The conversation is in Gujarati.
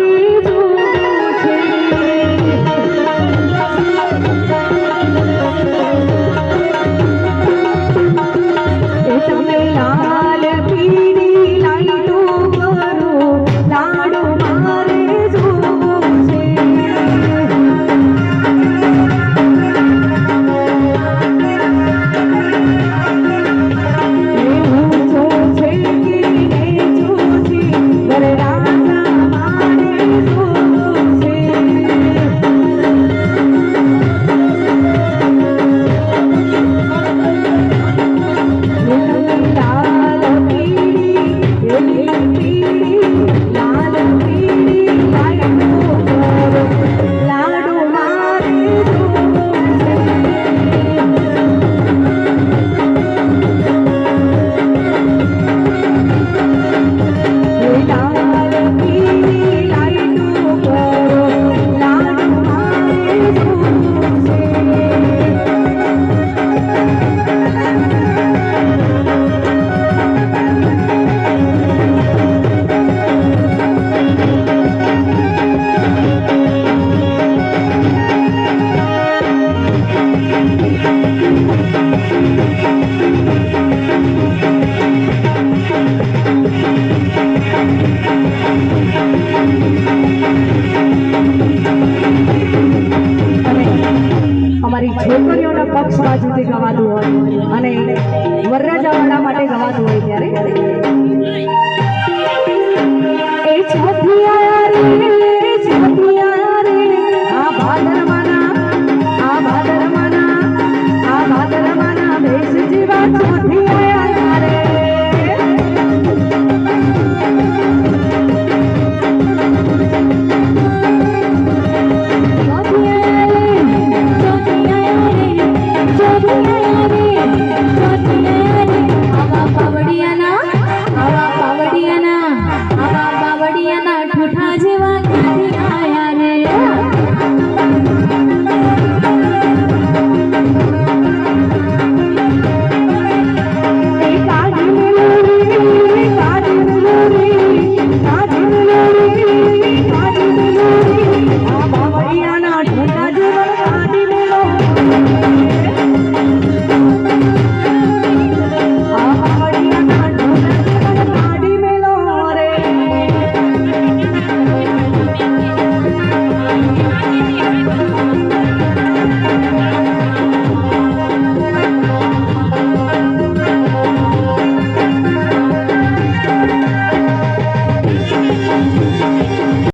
हरी દીકરીઓના પક્ષ બાજુથી ગવાતું હોય અને વરરાજાવાળા માટે ગવાતું હોય ત્યારે. એ છતિયા રે છતિયા રે. આ ભાદરવાના આ ભાદરવાના આ ભાદરવાના ભેષ જેવા છોથી